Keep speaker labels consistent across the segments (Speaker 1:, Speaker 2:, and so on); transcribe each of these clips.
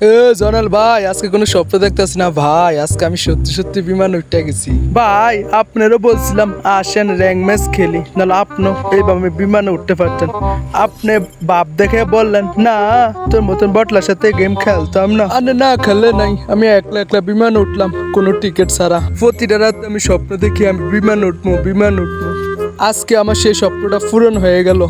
Speaker 1: এ জনাল ভাই, আজকে কোনো স্বপ্ন দেখতেছি না ভাই। আজকে আমি সত্যি সত্যি বিমান উঠতে গেছি। ভাই, আপনারও বলছিলাম আসেন র্যাঙ্ক ম্যাচ খেলি, নাহলে আপনিও এইভাবে বিমানে উঠতে পারতেন। আপনি বাপ দেখে বললেন, না, তোর মতন বটলার সাথে গেম খেলতাম না। আরে না খেললে নাই। আমি একলা একলা বিমানে উঠলাম, কোনো টিকিট ছাড়া। প্রতিটা রাত আমি স্বপ্ন দেখি, আমি বিমান উঠবো বিমান উঠবো। আজকে আমার সেই স্বপ্নটা পূরণ হয়ে গেল।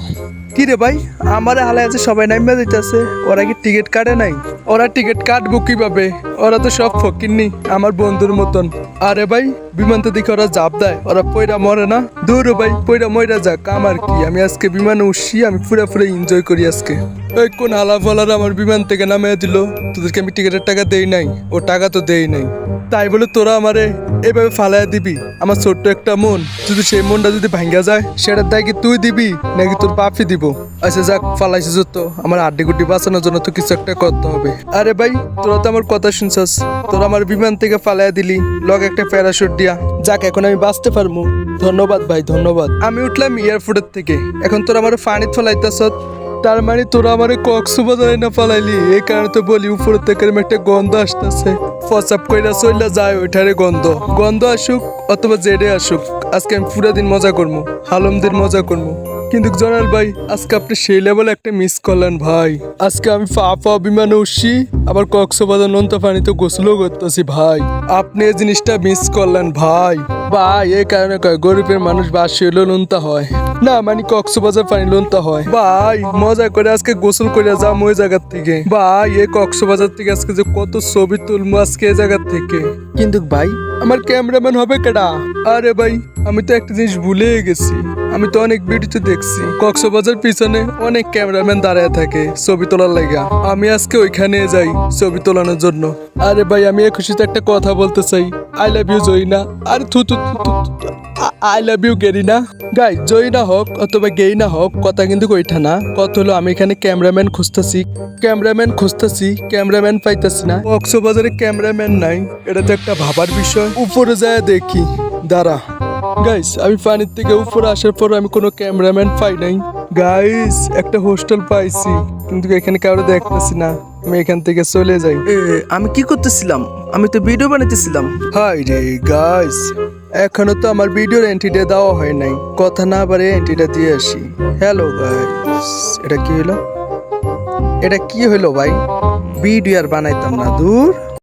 Speaker 1: কি রে ভাই? আমার হালে আছে, সবাই নাইমা দিতেছে ওরা কি টিকিট কাটে নাই? ওরা টিকিট কাটবো কীভাবে? ওরা তো সব ফকিরনি আমার বন্ধুর মতন। আরে ভাই বিমানতে দেখে ওরা জাপ দেয়। ওরা পয়রা মরে না। দূর ভাই পয়রা ময়রা যাক। আমার কি? আমি আজকে বিমানে উঠছি, আমি পুরো পুরো এনজয় করি আজকে। ওই কোন হালা ফলার আমার বিমান থেকে নামিয়ে দিল? তোদেরকে আমি টিকিটের টাকা দেই নাই। ও টাকা তো দেই নাই। তাই বলে তোরা আমারে এভাবে ফালাইয়া দিবি? আমার ছোট্ট একটা মন। যদি সেই মনটা যদি ভাঙ্গা যায় সেটার দায় কি তুই দিবি, নাকি তোর বাপি দিব? আচ্ছা যাক, ফালাইছিস তো। আমার আড্ডি গুড্ডি বাঁচানোর জন্য তো কিছু একটা করতে হবে। আরে ভাই, তোরা তো আমার কথা শুনছস। তোরা আমার বিমান থেকে ফালাইয়া দিলি। লগ একটা প্যারাশুট দিয়া যাক, এখন আমি বাঁচতে পারব। ধন্যবাদ ভাই, ধন্যবাদ। আমি উঠলাম এয়ারপোর্টের থেকে। এখন তোর আমার পানি ফলাইতেছ। তার মানে তোরা আমার কক্সবাজারে না পালাইলি এই কারণে তো বলি, উপরের থেকে একটা গন্ধ আসতেছে। ফসাপ কইরা চইলা যায় ওইটারে গন্ধ। গন্ধ আসুক অথবা জেডে আসুক। আজকে আমি পুরা দিন মজা করব হালমদের মজা করব কিন্তু জনাল ভাই, আজকে আপনি সেই লেভেলে একটা মিস করলেন ভাই। আজকে আমি ফা ফা বিমানে উঠছি, আবার কক্সবাজার নন্তা পানিতে গোসলও করতেছি ভাই। আপনি এই জিনিসটা মিস করলেন ভাই। ভাই, এই কারণে কয়, গরিবের মানুষ বাসি হইলেও লোনতা হয়। না মানে কক্সবাজার পানি লোনতা হয়। ভাই, মজা করে আজকে গোসল করে যাম ওই জায়গার থেকে। ভাই, এই কক্সবাজার থেকে আজকে যে কত ছবি তুলবো আজকে এই জায়গার থেকে। কিন্তু ভাই, আমার ক্যামেরাম্যান হবে কেডা? আরে ভাই, আমি তো একটা জিনিস ভুলে গেছি। আমি তো অনেক ভিডিওতে দেখছি। কক্সবাজার পিছনে অনেক ক্যামেরাম্যান দাঁড়ায় থাকে ছবি তোলার লাগা। আমি আজকে ওইখানে যাই ছবি তোলানোর জন্য। আরে ভাই, আমি খুশিতে একটা কথা বলতে চাই। আই লাভ ইউ জয়না। আরে থু আই লাভ ইউ গেরিনা। গাই জয়না হোক অথবা গেইনা হোক, কথা কিন্তু ওইটা না। কত হলো, আমি এখানে ক্যামেরাম্যান খুঁজতেছি। ক্যামেরাম্যান খুঁজতেছি, ক্যামেরাম্যান পাইতেছি না। কক্সবাজারে ক্যামেরাম্যান নাই, এটা তো একটা ভাবার বিষয়। উপরে যায় দেখি। দাঁড়া। গাইস আমি পানির থেকে উপরে আসার পর আমি কোনো ক্যামেরাম্যান পাই নাই। গাইস একটা হোস্টেল পাইছি কিন্তু এখানে কারও দেখতেছি না। আমি এখান থেকে চলে যাই।
Speaker 2: আমি কি করতেছিলাম? আমি তো ভিডিও বানাইতেছিলাম।
Speaker 1: হাই রে গাইস এখনও তো আমার ভিডিওর এন্ট্রিটা দেওয়া হয় নাই। কথা না পারে এন্ট্রিটা দিয়ে আসি। হ্যালো গাইস এটা কি হলো এটা কি হলো ভাই? ভিডিও আর বানাইতাম না দূর।